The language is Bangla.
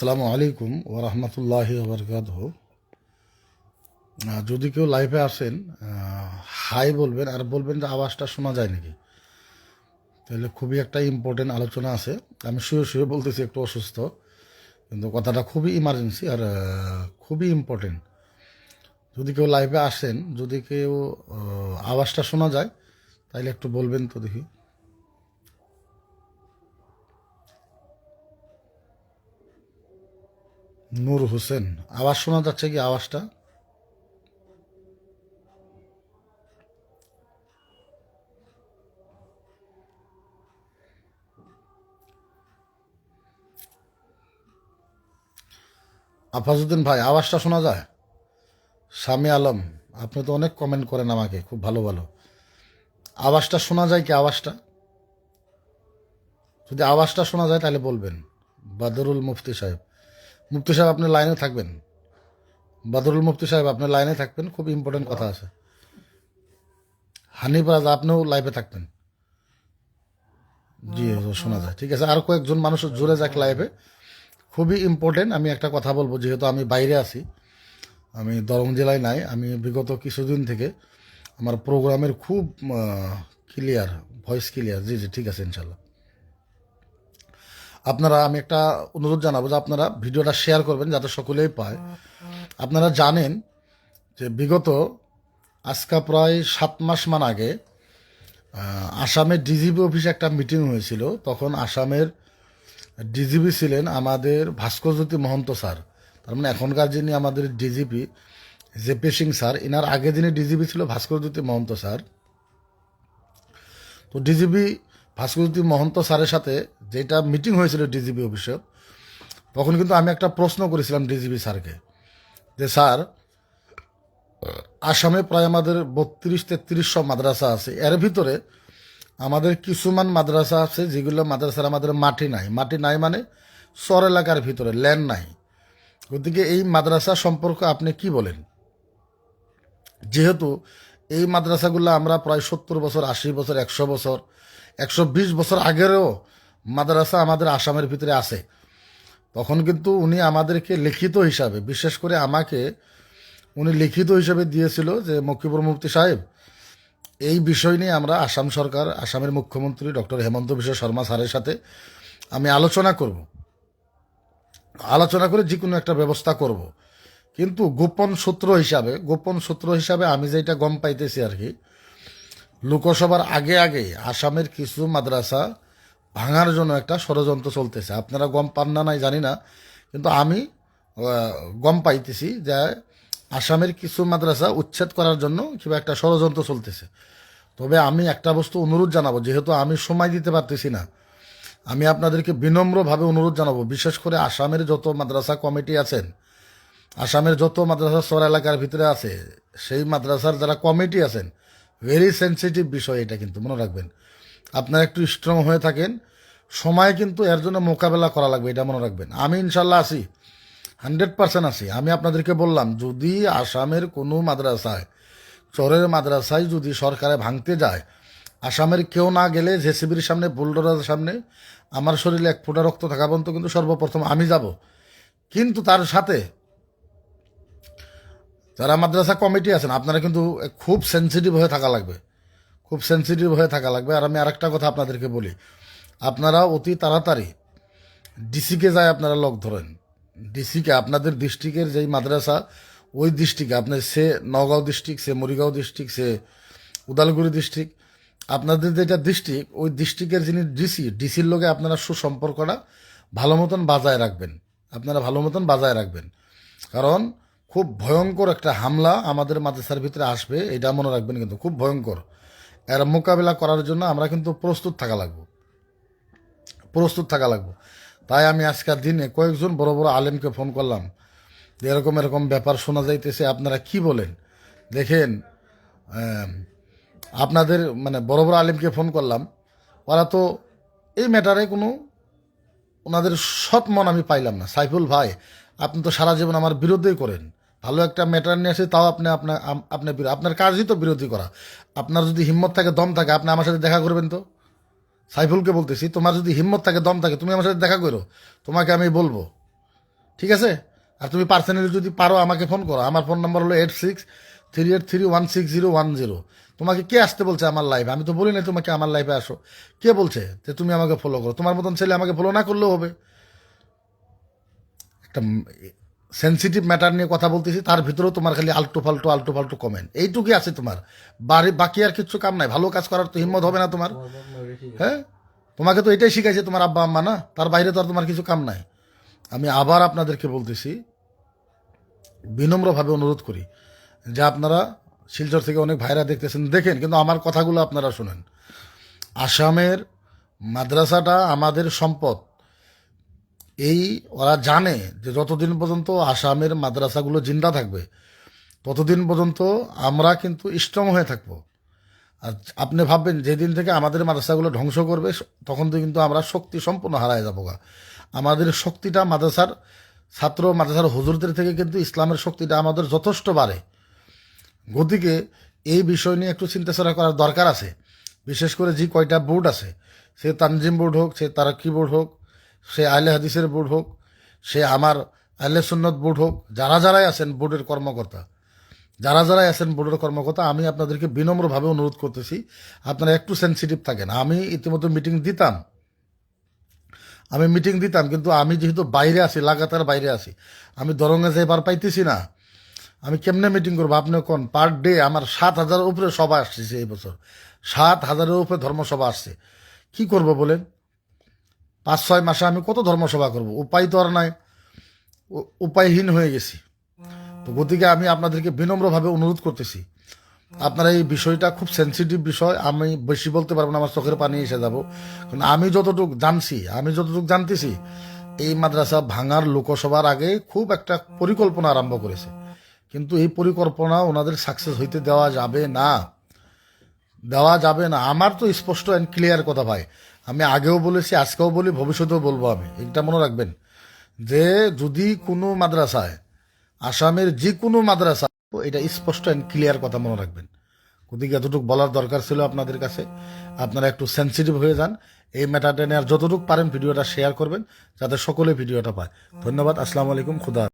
আসসালামু আলাইকুম ও রহমতুল্লাহ বরকাত যদি কেউ লাইভে আসেন হাই বলবেন, আর বলবেন যে আওয়াজটা শোনা যায় নাকি? তাহলে খুবই একটা ইম্পর্টেন্ট আলোচনা আছে। আমি শুয়ে শুয়ে বলতেছি একটু অসুস্থ, কিন্তু কথাটা খুবই ইমার্জেন্সি আর খুবই ইম্পর্টেন্ট যদি কেউ লাইভে আসেন, যদি কেউ আওয়াজটা শোনা যায়, তাহলে একটু বলবেন তো দেখি। নূর হোসেন। আওয়াজ শোনা যাচ্ছে কি আওয়াজটা? আফাজুদ্দিন ভাই, আওয়াজটা শোনা যায়? স্বামী আলম, আপনি তো অনেক কমেন্ট করেন আমাকে, খুব ভালো ভালো। আওয়াজটা শোনা যায় কি আওয়াজটা? যদি আওয়াজটা শোনা যায় তাহলে বলবেন। বাদরুল মুফতি সাহেব। মুফতি সাহেব আপনি লাইনে থাকবেন। বাদরুল মুফতি সাহেব আপনি লাইনে থাকবেন, খুব ইম্পর্টেন্ট কথা আছে। হানিফ রাজ, আপনিও লাইভে থাকবেন। জি, শোনা যায়। ঠিক আছে, আর কয়েকজন মানুষ জুড়ে যাক লাইভে খুবই ইম্পর্টেন্ট আমি একটা কথা বলব, যেহেতু আমি বাইরে আছি, আমি দরং জেলায় নাই, আমি বিগত কিছুদিন থেকে আমার প্রোগ্রামের খুব ক্লিয়ার ভয়েস ক্লিয়ার জি জি, ঠিক আছে, ইনশাল্লাহ। আপনারা, আমি একটা অনুরোধ জানাব যে আপনারা ভিডিওটা শেয়ার করবেন যাতে সকলেই পায়। আপনারা জানেন যে বিগত আজকা প্রায় সাত মাস মান আগে আসামের ডিজিপি অফিসে একটা মিটিং হয়েছিল। তখন আসামের ডিজিপি ছিলেন আমাদের ভাস্করজ্যোতি মহন্ত স্যার। তার মানে এখনকার যিনি আমাদের ডিজিপি জেপি সিং স্যার এনার আগে যিনি ডিজিপি ছিল ভাস্করজ্যোতি মহন্ত স্যার। তো ডিজিপি ভাস্করজ্যোতি মহন্ত স্যারের সাথে যেটা মিটিং হয়েছিল ডিজিপি অফিসে, তখন কিন্তু আমি একটা প্রশ্ন করেছিলাম ডিজিপি স্যারকে যে, স্যার, আসামে প্রায় আমাদের বত্রিশ, তেত্রিশশো মাদ্রাসা আছে। এর ভিতরে আমাদের কিছুমান মাদ্রাসা আছে যেগুলো মাদ্রাসার আমাদের মাটি নাই। মাটি নাই মানে চর এলাকার ভিতরে ল্যান্ড নাই। গতিকে এই মাদ্রাসা সম্পর্কে আপনি কি বলেন? যেহেতু এই মাদ্রাসাগুলো আমরা প্রায় সত্তর বছর, আশি বছর, একশো বছর একশো বিশ বছর আগেরও মাদ্রাসা আমাদের আসামের ভিতরে আছে। তখন কিন্তু উনি আমাদেরকে লিখিত হিসাবে, বিশেষ করে আমাকে উনি লিখিত হিসাবে দিয়েছিল যে মকিবুর মুফতি সাহেব, এই বিষয় নিয়ে আমরা আসাম সরকার, আসামের মুখ্যমন্ত্রী ডক্টর হেমন্ত বিশ্ব শর্মা স্যারের সাথে আমি আলোচনা করব। আলোচনা করে যে কোনো একটা ব্যবস্থা করব। কিন্তু গোপন সূত্র হিসাবে, গোপন সূত্র হিসাবে আমি যেটা গম পাইতেছি আর কি লোকসভার আগে আগে আসামের কিছু মাদ্রাসা ভাঙার জন্য একটা ষড়যন্ত্র চলতেছে। আপনারা গম পান না, নাই জানি না, কিন্তু আমি গম পাইতেছি যে আসামের কিছু মাদ্রাসা উচ্ছেদ করার জন্য কিংবা একটা ষড়যন্ত্র চলতেছে। তবে আমি একটা বস্তু অনুরোধ জানাব, যেহেতু আমি সময় দিতে পারতেছি না, আমি আপনাদেরকে বিনম্রভাবে অনুরোধ জানাব, বিশেষ করে আসামের যত মাদ্রাসা কমিটি আছেন, আসামের যত মাদ্রাসা শহর এলাকার ভিতরে আছে, সেই মাদ্রাসার যারা কমিটি আছেন ভেরি সেন্সিটিভ বিষয় এটা কিন্তু, মনে রাখবেন। আপনারা একটু স্ট্রং হয়ে থাকেন, সময় কিন্তু এর জন্য মোকাবেলা করা লাগবে, এটা মনে রাখবেন। আমি ইনশাল্লাহ আছি হান্ড্রেড পার্সেন্ট আছি। আমি আপনাদেরকে বললাম, যদি আসামের কোনো মাদ্রাসায়, চরের মাদ্রাসায় যদি সরকারে ভাঙতে যায়, আসামের কেউ না গেলে জেসিবির সামনে বুলডোরার সামনে, আমার শরীরে এক ফোঁটা রক্ত থাকা পর্যন্ত কিন্তু সর্বপ্রথম আমি যাব। কিন্তু তার সাথে যারা মাদ্রাসা কমিটি আছেন, আপনারা কিন্তু খুব সেন্সিটিভ হয়ে থাকা লাগবে। খুব সেন্সিটিভ হয়ে থাকা লাগবে। আর আমি আরেকটা কথা আপনাদেরকে বলি, আপনারা অতি তাড়াতাড়ি ডিসিকে যায় আপনারা লক ধরেন। ডিসিকে আপনাদের ডিস্ট্রিক্টের যেই মাদ্রাসা, ওই ডিস্ট্রিক্টে আপনার সে নগাঁও ডিস্ট্রিক্ট সে মরিগাঁও ডিস্ট্রিক্ট সে উদালগুড়ি ডিস্ট্রিক্ট আপনাদের যেটা ডিস্ট্রিক্ট ওই ডিস্ট্রিক্টের যিনি ডিসি ডিসির লোকে আপনারা সুসম্পর্কটা ভালো মতন বাজায় রাখবেন। আপনারা ভালো মতন বাজায় রাখবেন। কারণ খুব ভয়ঙ্কর একটা হামলা আমাদের মাদ্রাসার ভিতরে আসবে, এটা মনে রাখবেন কিন্তু খুব ভয়ঙ্কর। এর মোকাবিলা করার জন্য আমরা কিন্তু প্রস্তুত থাকা লাগবো। প্রস্তুত থাকা লাগবো। তাই আমি আজকের দিনে কয়েকজন বড় বড় আলেমকে ফোন করলাম এরকম এরকম ব্যাপার শোনা যাইতেছে, আপনারা কি বলেন? দেখেন আপনাদের মানে বড় বড় আলেমকে ফোন করলাম, ওরা তো এই ম্যাটারে কোনো ওনাদের সৎ মন আমি পাইলাম না। সাইফুল ভাই, আপনি তো সারা জীবন আমার বিরুদ্ধেই করেন। ভালো একটা ম্যাটার নিয়ে আসে, তাও আপনি আপনার, আম- আপনি আপনার কাজই তো বিরোধী করা। আপনার যদি হিম্মত থাকে, দম থাকে, আপনি আমার সাথে দেখা করবেন তো? সাইফুলকে বলতেছি, তোমার যদি হিম্মত থাকে, দম থাকে, তুমি আমার সাথে দেখা করো। তোমাকে আমি বলব। ঠিক আছে? আর তুমি পার্সোনালি যদি পারো, আমাকে ফোন করো। আমার ফোন নাম্বার হলো eight six three eight three one six zero one zero তোমাকে কে আসতে বলছে আমার লাইফে আমি তো বলি না তোমাকে, আমার লাইফে আসো। কে বলছে যে তুমি আমাকে ফলো করো? তোমার মতন ছেলে আমাকে ফলো না করলেও হবে। একটা সেন্সিটিভ ম্যাটার নিয়ে কথা বলতেছি, তার ভিতরেও তোমার খালি আলটু ফাল্টু আলটু ফাল্টু কমেন্ট এইটুকুই আছে তোমার। বাড়ি বাকি আর কিচ্ছু কাম নাই। ভালো কাজ করার তো হিম্মত হবে না তোমার। হ্যাঁ? তোমাকে তো এটাই শিখাইছে তোমার আব্বা আম্মা, না? তার বাইরে তো আর তোমার কিছু কাম নাই। আমি আবার আপনাদেরকে বলতেছি, বিনম্রভাবে অনুরোধ করি যে আপনারা শিলচর থেকে অনেক ভাইরা দেখতেছেন, দেখেন, কিন্তু আমার কথাগুলো আপনারা শুনেন। আসামের মাদ্রাসাটা আমাদের সম্পদ। এই ওরা জানে যে যতদিন পর্যন্ত আসামের মাদ্রাসাগুলো জিন্দা থাকবে, ততদিন পর্যন্ত আমরা কিন্তু স্ট্রং হয়ে থাকব। আর আপনি ভাববেন, যেদিন থেকে আমাদের মাদ্রাসাগুলো ধ্বংস করবে, তখন তো কিন্তু আমরা শক্তি সম্পূর্ণ হারায় যাব গা। আমাদের শক্তিটা মাদ্রাসার ছাত্র, মাদ্রাসার হুজুরদের থেকে কিন্তু ইসলামের শক্তিটা আমাদের যথেষ্ট বাড়ে। গতিকে এই বিষয় নিয়ে একটু চিন্তাচেরা করার দরকার আছে। বিশেষ করে যে কয়টা বোর্ড আছে, সে তানজিম বোর্ড হোক, সে তারাক্কি বোর্ড হোক সে আহলে হাদিসের বোর্ড হোক, সে আমার আহলে সুন্নত বোর্ড হোক, যারা যারাই আছেন বোর্ডের কর্মকর্তা, যারা যারাই আছেন বোর্ডের কর্মকর্তা, আমি আপনাদেরকে বিনম্রভাবে অনুরোধ করতেছি, আপনারা একটু সেন্সিটিভ থাকেন। আমি ইতিমধ্যে মিটিং দিতাম। আমি মিটিং দিতাম, কিন্তু আমি যেহেতু বাইরে আছি, লাগাতার বাইরে আছি, আমি দরঙ্গে যাইবার পাইতেছি না, আমি কেমনে মিটিং করব? আপনি কোন পার ডে আমার সাত হাজারের উপরে সভা আসছে এই বছর। সাত হাজারের উপরে ধর্মসভা আসছে। কি করব বলেন? পাঁচ ছয় মাসে আমি কত ধর্মসভা করব? উপায় তো আর নাই। উপায়হীন হয়ে গেছি। তো গতিকে আমি আপনাদেরকে বিনম্রভাবে অনুরোধ করতেছি। আপনারা এই বিষয়টা খুব সেন্সিটিভ বিষয়। আমি বেশি বলতে পারব না আমার চোখের পানি এসে যাব। কারণ আমি যতটুকু জানছি আমি যতটুকু জানতেছি এই মাদ্রাসা ভাঙার লোকসভার আগে খুব একটা পরিকল্পনা আরম্ভ করেছে। কিন্তু এই পরিকল্পনা ওনাদের সাকসেস হইতে দেওয়া যাবে না। দেওয়া যাবে না। আমার তো স্পষ্ট অ্যান্ড ক্লিয়ার কথা ভাই। আমি আগেও বলেছি, আজকেও বলি, ভবিষ্যতেও বলব আমি। এটা মনে রাখবেন যে যদি কোনো মাদ্রাসায়, আসামের যে কোনো মাদ্রাসা এটা স্পষ্ট অ্যান্ড ক্লিয়ার কথা মনে রাখবেন। গতিকে এতটুকু বলার দরকার ছিল আপনাদের কাছে, আপনারা একটু সেন্সিটিভ হয়ে যান, এই ম্যাটারটা নিয়ে আর যতটুকু পারেন ভিডিওটা শেয়ার করবেন, যাতে সকলে ভিডিওটা পায়। ধন্যবাদ, আসসালামু আলাইকুম, খুদা